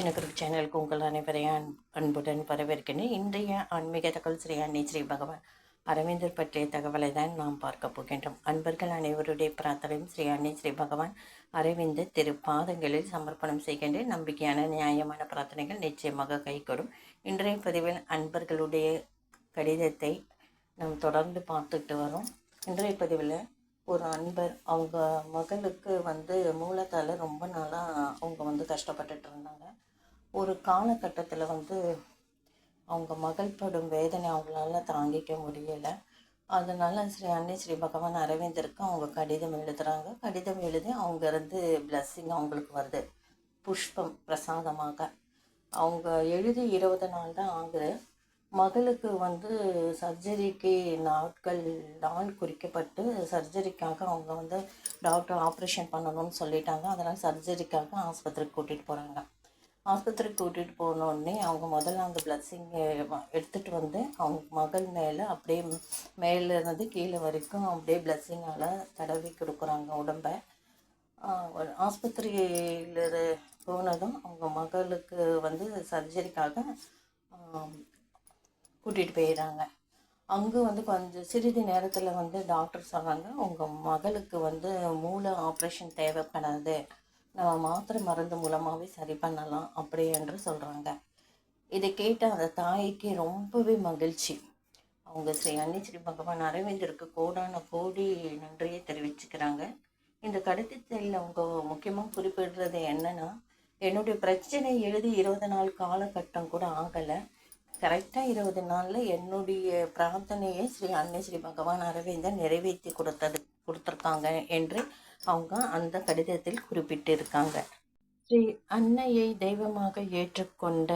சின்னக்குரு சேனலுக்கு உங்கள் அனைவரையும் அன்புடன் வரவேற்கின்றேன் இன்றைய ஆன்மீக தகவல் ஸ்ரீ அன்னை ஸ்ரீ பகவான் அரவிந்தர் பற்றிய தகவலை தான் நாம் பார்க்க போகின்றோம். அன்பர்கள் அனைவருடைய பிரார்த்தனையும் ஸ்ரீ அன்னை ஸ்ரீ பகவான் அரவிந்தர் திரு பாதங்களில் சமர்ப்பணம் செய்கின்ற நம்பிக்கையான நியாயமான பிரார்த்தனைகள் நிச்சயமாக கைகூடும். இன்றைய பதிவில் அன்பர்களுடைய கடிதத்தை நாம் தொடர்ந்து பார்த்துட்டு வரோம். இன்றைய பதிவில் ஒரு அன்பர் அவங்க மகளுக்கு வந்து மூலத்தால் ரொம்ப நாளாக அவங்க வந்து கஷ்டப்பட்டுட்டு இருந்தாங்க. ஒரு காலகட்டத்தில் வந்து அவங்க மகள் படும் வேதனை அவங்களால தாங்கிக்க முடியலை. அதனால் ஸ்ரீ அன்னை ஸ்ரீ பகவான் அரவிந்தருக்கு அவங்க கடிதம் எழுதுகிறாங்க கடிதம் எழுதி அவங்க இருந்து பிளஸ்ஸிங் அவங்களுக்கு வருது. புஷ்பம் பிரசாதமாக. அவங்க எழுதி இருபது நாள் தான் ஆகுது. மகளுக்கு வந்து சர்ஜரிக்கு நாட்கள் நாள் குறிக்கப்பட்டு சர்ஜரிக்காக அவங்க வந்து டாக்டர் ஆப்ரேஷன் பண்ணணும்னு சொல்லிட்டாங்க. அதனால் சர்ஜரிக்காக ஆஸ்பத்திரிக்கு கூட்டிகிட்டு போகிறாங்க ஆஸ்பத்திரிக்கு கூட்டிகிட்டு போனோடனே அவங்க முதல்ல அந்த பிளஸ்ஸிங் எடுத்துகிட்டு வந்து அவங்க மகள் மேலே அப்படியே மேலே இருந்து கீழே வரைக்கும் அப்படியே பிளஸ்ஸிங்கால் தடவி கொடுக்குறாங்க உடம்பை. ஆஸ்பத்திரியில் போனதும் அவங்க மகளுக்கு வந்து சர்ஜரிக்காக கூட்டிகிட்டு போயிடுறாங்க. அங்கே வந்து கொஞ்சம் சிறிது நேரத்தில் வந்து டாக்டர் சொன்னாங்க உங்கள் மகளுக்கு வந்து மூளை ஆப்ரேஷன் தேவைப்படாது. நம்ம மாத்திரை மருந்து மூலமாகவே சரி பண்ணலாம் அப்படி என்று சொல்கிறாங்க இதை கேட்ட அந்த தாய்க்கு ரொம்பவே மகிழ்ச்சி. அவங்க ஸ்ரீ அன்னை ஸ்ரீ பகவான் அரவிந்தருக்கு கோடான கோடி நன்றியை தெரிவிச்சுக்கிறாங்க. இந்த கடிதத்தில் அவங்க முக்கியமாக குறிப்பிடுறது என்னென்னா என்னுடைய பிரச்சனை எழுதி இருபது நாள் காலகட்டம் கூட ஆகலை. கரெக்டாக இருபது நாளில் என்னுடைய பிரார்த்தனையை ஸ்ரீ அன்னை ஸ்ரீ பகவான் அரவிந்தர் நிறைவேற்றி கொடுத்தது கொடுத்துருக்காங்க என்று அவங்க அந்த கடிதத்தில் குறிப்பிட்டிருக்காங்க. ஸ்ரீ அன்னையை தெய்வமாக ஏற்றுக்கொண்ட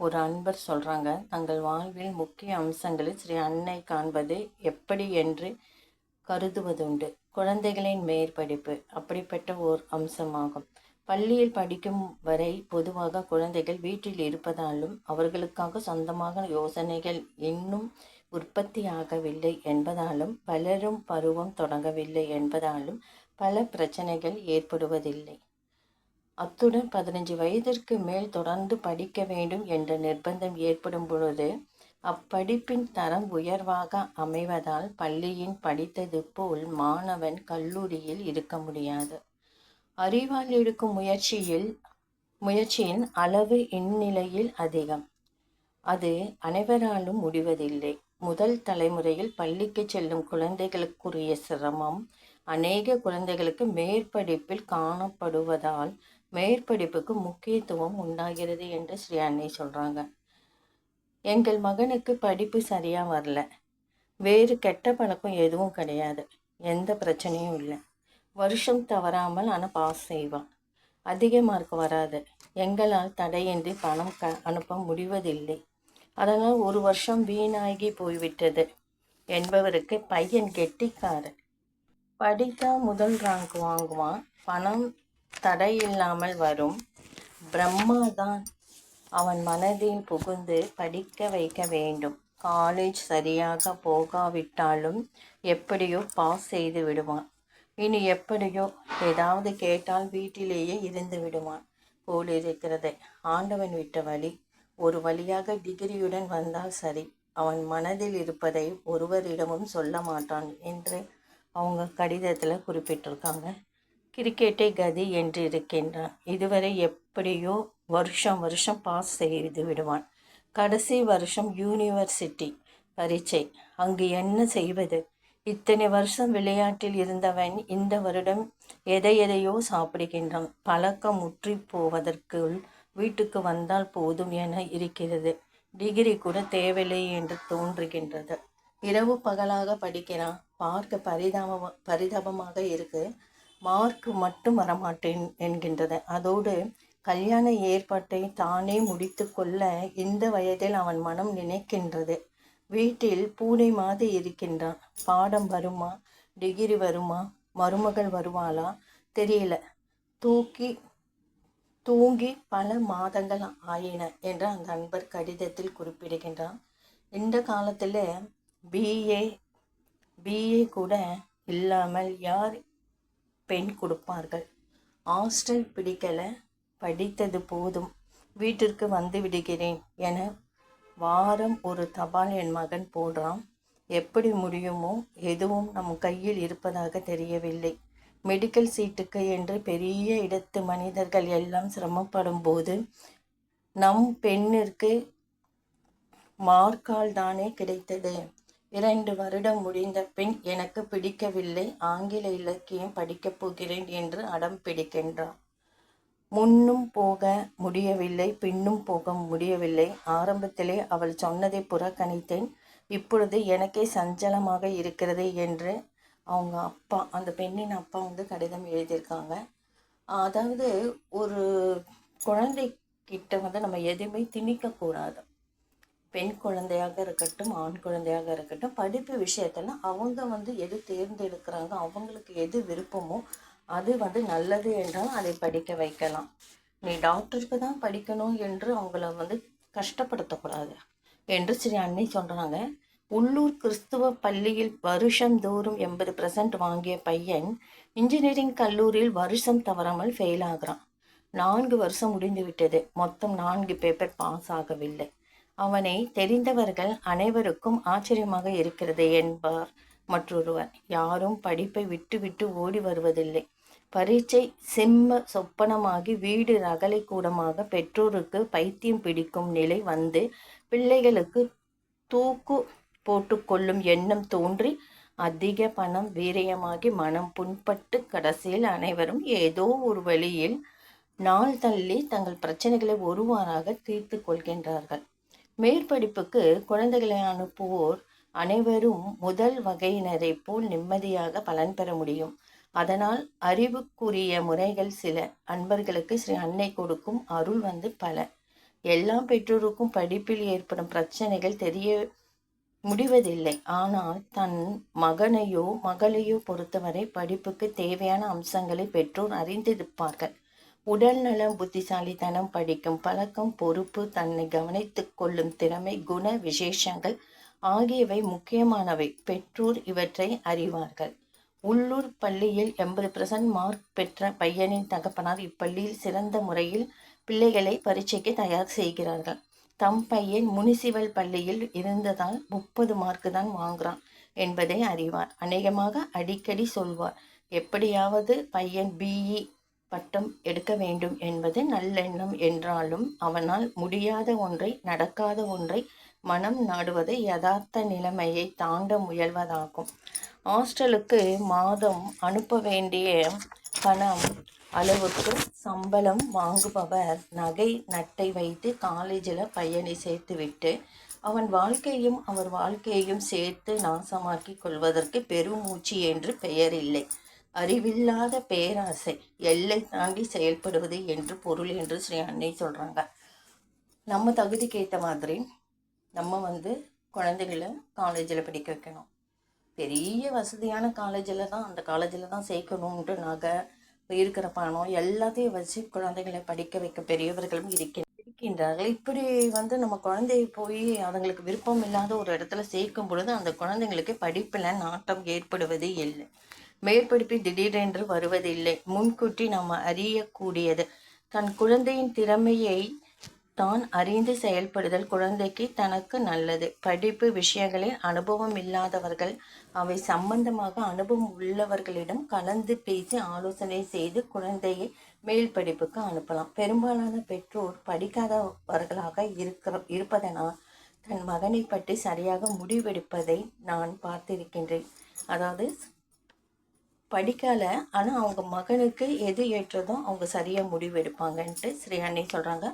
ஒரு அன்பர் சொல்கிறாங்க தங்கள் வாழ்வில் முக்கிய அம்சங்களில் ஸ்ரீ அன்னை காண்பது எப்படி என்று கருதுவதுண்டு. குழந்தைகளின் மேற்படிப்பு அப்படிப்பட்ட ஓர் அம்சமாகும். பள்ளியில் படிக்கும் வரை பொதுவாக குழந்தைகள் வீட்டில் இருப்பதாலும் அவர்களுக்காக சொந்தமாக யோசனைகள் இன்னும் உற்பத்தியாகவில்லை என்பதாலும் பலரும் பருவம் தொடங்கவில்லை என்பதாலும் பல பிரச்சனைகள் ஏற்படுவதில்லை. அத்துடன் பதினஞ்சு வயதிற்கு மேல் தொடர்ந்து படிக்க வேண்டும் என்ற நிர்பந்தம் ஏற்படும் பொழுது அப்படிப்பின் தரம் உயர்வாக அமைவதால் பள்ளியின் படித்தது போல் மாணவன் கல்லூரியில் இருக்க முடியாது. அறிவால் எடுக்கும் முயற்சியில் முயற்சியின் அளவு இந்நிலையில் அதிகம். அது அனைவராலும் முடிவதில்லை. முதல் தலைமுறையில் பள்ளிக்கு செல்லும் குழந்தைகளுக்குரிய சிரமம் அநேக குழந்தைகளுக்கு மேற்படிப்பில் காணப்படுவதால் மேற்படிப்புக்கு முக்கியத்துவம் உண்டாகிறது என்று ஸ்ரீ அன்னை சொல்கிறாங்க எங்கள் மகனுக்கு படிப்பு சரியாக வரல. வேறு கெட்ட பழக்கம் எதுவும் கிடையாது. எந்த பிரச்சனையும் இல்லை. வருஷம் தவறாமல் ஆனால் பாஸ் செய்வான். அதிக மார்க் வராது. எங்களால் தடையின்றி பணம் க அனுப்ப முடிவதில்லை. அதனால் ஒரு வருஷம் வீணாகி போய்விட்டது. என்பவருக்கு பையன் கெட்டிக்காரன். படித்தா முதல் ரேங்க் வாங்குவான். பணம் தடையில்லாமல் வரும். பிரம்மா தான் அவன் மனதில் புகுந்து படிக்க வைக்க வேண்டும். காலேஜ் சரியாக போகாவிட்டாலும் எப்படியோ பாஸ் செய்து விடுவான். இனி எப்படியோ ஏதாவது கேட்டால் வீட்டிலேயே இருந்து விடுவான். போலிருக்கிறது ஆண்டவன் விட்ட வழி. ஒரு வழியாக டிகிரியுடன் வந்தால் சரி. அவன் மனதில் இருப்பதை ஒருவரிடமும் சொல்ல மாட்டான் என்று அவங்க கடிதத்தில் குறிப்பிட்டிருக்காங்க. கிரிக்கெட்டை கதி என்று இருக்கின்றான். இதுவரை எப்படியோ வருஷம் வருஷம் பாஸ் செய்து விடுவான். கடைசி வருஷம் யூனிவர்சிட்டி பரீட்சை. அங்கு என்ன செய்வது? இத்தனை வருஷம் விளையாட்டில் இருந்தவன் இந்த வருடம் எதை எதையோ சாப்பிடுகின்றான். பழக்கம் முற்றி போவதற்குள் வீட்டுக்கு வந்தால் போதும் என இருக்கிறது. டிகிரி கூட தேவையில்லை என்று தோன்றுகின்றது. இரவு பகலாக படிக்கிறான். பார்க்க பரிதாப பரிதாபமாக இருக்கு. மார்க் மட்டும் வரமாட்டேன் என்கின்றது. அதோடு கல்யாண ஏற்பாட்டை தானே முடித்து கொள்ள இந்த வயதில் அவன் மனம் நினைக்கின்றது. வீட்டில் பூனை மாதிரி இருக்கின்றான். பாடம் வருமா? டிகிரி வருமா? மருமகள் வருவாளா? தெரியல. தூக்கி தூங்கி பல மாதங்கள் ஆயின என்று அந்த அன்பர் கடிதத்தில் குறிப்பிடுகின்றான். இந்த காலத்தில் பிஏ பிஏ கூட இல்லாமல் யார் பெண் கொடுப்பார்கள்? ஹாஸ்டல் பிடிக்கலை படித்தது போதும் வீட்டிற்கு வந்து விடுகிறேன் என வாரம் ஒரு தபால் என் மகன் போடுறான். எப்படி முடியுமோ எதுவும் நம் கையில் இருப்பதாக தெரியவில்லை. மெடிக்கல் சீட்டுக்கு என்று பெரிய இடத்து மனிதர்கள் எல்லாம் சிரமப்படும் போது நம் பெண்ணிற்கு மார்க்கால் தானே கிடைத்தது? இரண்டு வருடம் முடிந்த பின் எனக்கு பிடிக்கவில்லை. ஆங்கில இலக்கியம் படிக்கப் போகிறேன் என்று அடம் பிடிக்கின்றார் முன்னும் போக முடியவில்லை பின்னும் போக முடியவில்லை. ஆரம்பத்திலே அவள் சொன்னதை புறக்கணித்தேன். இப்பொழுது எனக்கே சஞ்சலமாக இருக்கிறது என்று அவங்க அப்பா அந்த பெண்ணின் அப்பா வந்து கடிதம் எழுதியிருக்காங்க. அதாவது ஒரு குழந்தைக்கிட்ட வந்து நம்ம எதுவுமே திணிக்கக்கூடாது பெண் குழந்தையாக இருக்கட்டும் ஆண் குழந்தையாக இருக்கட்டும் படிப்பு விஷயத்தில் அவங்க வந்து எது தேர்ந்தெடுக்கிறாங்க அவங்களுக்கு எது விருப்பமோ அது வந்து நல்லது என்றால் அதை படிக்க வைக்கலாம். நீ டாக்டருக்கு தான் படிக்கணும் என்று அவங்கள வந்து கஷ்டப்படுத்தக்கூடாது என்று ஸ்ரீ அன்னை சொல்கிறாங்க உள்ளூர் கிறிஸ்துவ பள்ளியில் வருஷம் தோறும் எண்பது பர்சன்ட் வாங்கிய பையன் இன்ஜினியரிங் கல்லூரியில் வருஷம் தவறாமல் ஃபெயில் ஆகிறான். நான்கு வருஷம் முடிந்து விட்டது மொத்தம் நான்கு பேப்பர் பாஸ் ஆகவில்லை. அவனை தெரிந்தவர்கள் அனைவருக்கும் ஆச்சரியமாக இருக்கிறது என்பார் மற்றொருவர் யாரும் படிப்பை விட்டுவிட்டு ஓடி வருவதில்லை. பரீட்சை செம்ம சொப்பனமாகி வீடு ரகலை கூடமாக பெற்றோருக்கு பைத்தியம் பிடிக்கும் நிலை வந்து பிள்ளைகளுக்கு தூக்கு போட்டுக்கொள்ளும் எண்ணம் தோன்றி அதிக பணம் வீரியமாகி மனம் புண்பட்டு கடைசியில் அனைவரும் ஏதோ ஒரு வழியில் நாள் தள்ளி தங்கள் பிரச்சனைகளை ஒருவாறாக தீர்த்து கொள்கின்றார்கள். மேற்படிப்புக்கு குழந்தைகளை அனுப்புவோர் அனைவரும் முதல் வகையினரை போல் நிம்மதியாக பலன் பெற முடியும். அதனால் அறிவுக்குரிய முறைகள் சில. அன்பர்களுக்கு ஸ்ரீ அன்னை கொடுக்கும் அருள் வந்து பல. எல்லா பெற்றோருக்கும் படிப்பில் ஏற்படும் பிரச்சனைகள் தெரிய முடிவதில்லை. ஆனால் தன் மகனையோ மகளையோ பொறுத்தவரை படிப்புக்கு தேவையான அம்சங்களை பெற்றோர் அறிந்திருப்பார்கள். உடல் நலம் புத்திசாலித்தனம் படிக்கும் பழக்கம் பொறுப்பு தன்னை கவனித்துக் கொள்ளும் திறமை குண விசேஷங்கள் ஆகியவை முக்கியமானவை. பெற்றோர் இவற்றை அறிவார்கள். உள்ளூர் பள்ளியில் எண்பது பர்சன்ட் மார்க் பெற்ற பையனின் தகப்பனார் இப்பள்ளியில் சிறந்த முறையில் பிள்ளைகளை பரீட்சைக்கு தயார் செய்கிறார்கள். தம் பையன் முனிசிபல் பள்ளியில் இருந்ததால் முப்பது மார்க்கு தான் வாங்குறான் என்பதை அறிவார். அநேகமாக அடிக்கடி சொல்வார். எப்படியாவது பையன் பிஇ பட்டம் எடுக்க வேண்டும் என்பது நல்லெண்ணம் என்றாலும் அவனால் முடியாத ஒன்றை நடக்காத ஒன்றை மனம் நாடுவது யதார்த்த நிலைமையை தாண்ட முயல்வதாகும். ஹாஸ்டலுக்கு மாதம் அனுப்ப வேண்டிய பணம் அளவுக்கு சம்பளம் வாங்குபவர் நகை நட்டை வைத்து காலேஜில் பையனை சேர்த்துவிட்டு அவன் வாழ்க்கையும் அவர் வாழ்க்கையையும் சேர்த்து நாசமாக்கி கொள்வதற்கு பெருமூச்சு என்று பெயர் இல்லை. அறிவில்லாத பேராசை. எல்லை தாண்டி செயல்படுவது என்று பொருள் என்று ஸ்ரீ அன்னை சொல்கிறாங்க நம்ம தகுதிக்கு ஏற்ற மாதிரி நம்ம வந்து குழந்தைகளை காலேஜில் படிக்க வைக்கணும். பெரிய வசதியான காலேஜில் தான் அந்த காலேஜில் தான் சேர்க்கணுன்ட்டு நகை இருக்கிற பணம் எல்லாத்தையும் வச்சு குழந்தைகளை படிக்க வைக்க பெரியவர்களும் இருக்க இருக்கின்றார்கள். இப்படி வந்து நம்ம குழந்தைய போய் அதுங்களுக்கு விருப்பம் இல்லாத ஒரு இடத்துல சேர்க்கும் பொழுது அந்த குழந்தைங்களுக்கு படிப்பில் நாட்டம் ஏற்படுவது இல்லை. மேற்படிப்பு திடீரென்று வருவதில்லை. முன்கூட்டி நம்ம அறியக்கூடியது. தன் குழந்தையின் திறமையை தான் அறிந்து செயல்படுதல் குழந்தைக்கு தனக்கு நல்லது. படிப்பு விஷயங்களில் அனுபவம் இல்லாதவர்கள் அவை சம்பந்தமாக அனுபவம் உள்ளவர்களிடம் கலந்து பேசி ஆலோசனை செய்து குழந்தையை மேல் படிப்புக்கு அனுப்பலாம். பெரும்பாலான பெற்றோர் படிக்காதவர்களாக இருக்கிற இருப்பதனால் தன் மகனை பற்றி சரியாக முடிவெடுப்பதை நான் பார்த்திருக்கின்றேன். அதாவது படிக்கலை. ஆனால் அவங்க மகனுக்கு எது ஏற்றதோ அவங்க சரியாக முடிவெடுப்பாங்கன்ட்டு ஸ்ரீ அண்ணி சொல்கிறாங்க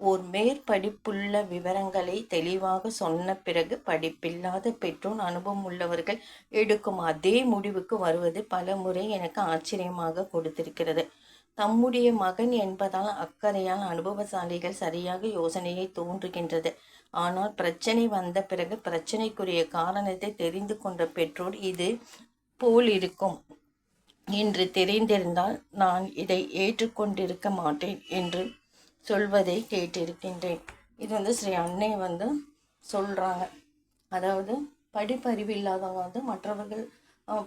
ஓர் மேற்படிப்புள்ள விவரங்களை தெளிவாக சொன்ன பிறகு படிப்பில்லாத பெற்றோர் அனுபவம் உள்ளவர்கள் எடுக்கும் அதே முடிவுக்கு வருவது பல முறை எனக்கு ஆச்சரியமாக கொடுத்திருக்கிறது. தம்முடைய மகன் என்பதால் அக்கறையால் அனுபவசாலிகள் சரியாக யோசனையை தோன்றுகின்றது. ஆனால் பிரச்சனை வந்த பிறகு பிரச்சனைக்குரிய காரணத்தை தெரிந்து கொண்ட பெற்றோர் இது போல் இருக்கும். என்று தெரிந்திருந்தால் நான் இதை ஏற்றுக்கொண்டிருக்க மாட்டேன் என்று சொல்வதை கேட்டிருக்கின்றேன். இது வந்து ஸ்ரீ அன்னை வந்து சொல்கிறாங்க அதாவது படிப்பறிவு இல்லாதவங்க வந்து மற்றவர்கள்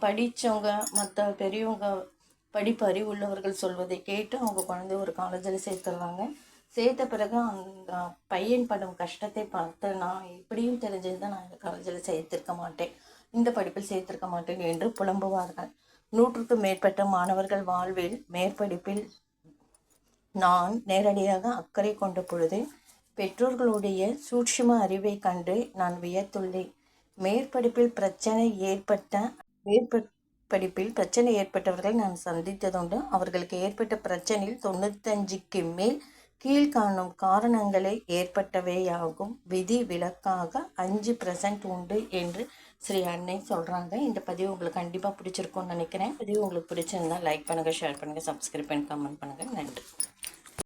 படித்தவங்க மற்ற பெரியவங்க படிப்பறிவு உள்ளவர்கள் சொல்வதை கேட்டு அவங்க குழந்தை ஒரு காலேஜில் சேர்த்துடுறாங்க. சேர்த்த பிறகு அந்த பையன் படும் கஷ்டத்தை பார்த்து நான் இப்படியும் தெரிஞ்சிருந்தால் நான் இந்த காலேஜில் சேர்த்திருக்க மாட்டேன் இந்த படிப்பில் சேர்த்திருக்க மாட்டேன் என்று புலம்புவார்கள். நூற்றுக்கும் மேற்பட்ட மாணவர்கள் வாழ்வில் மேற்படிப்பில் நான் நேரடியாக அக்கறை கொண்ட பொழுது பெற்றோர்களுடைய சூட்சும அறிவை கண்டு நான் வியத்துள்ளேன். மேற்படிப்பில் பிரச்சனை ஏற்பட்ட மேற்படிப்பில் பிரச்சனை ஏற்பட்டவர்களை நான் சந்தித்ததுண்டு. அவர்களுக்கு ஏற்பட்ட பிரச்சனையில் தொண்ணூத்தஞ்சுக்கு மேல் கீழ்காணும் காரணங்களே ஏற்பட்டவையாகும். விதி விலக்காக அஞ்சு பிரசன்ட் உண்டு என்று ஸ்ரீ அன்னை சொல்கிறாங்க இந்த பதிவு உங்களுக்கு கண்டிப்பாக பிடிச்சிருக்கும்னு நினைக்கிறேன். பதிவு உங்களுக்கு பிடிச்சிருந்தா லைக் பண்ணுங்கள் ஷேர் பண்ணுங்கள் சப்ஸ்கிரைப் பண்ணி கமெண்ட் பண்ணுங்கள் நன்றி.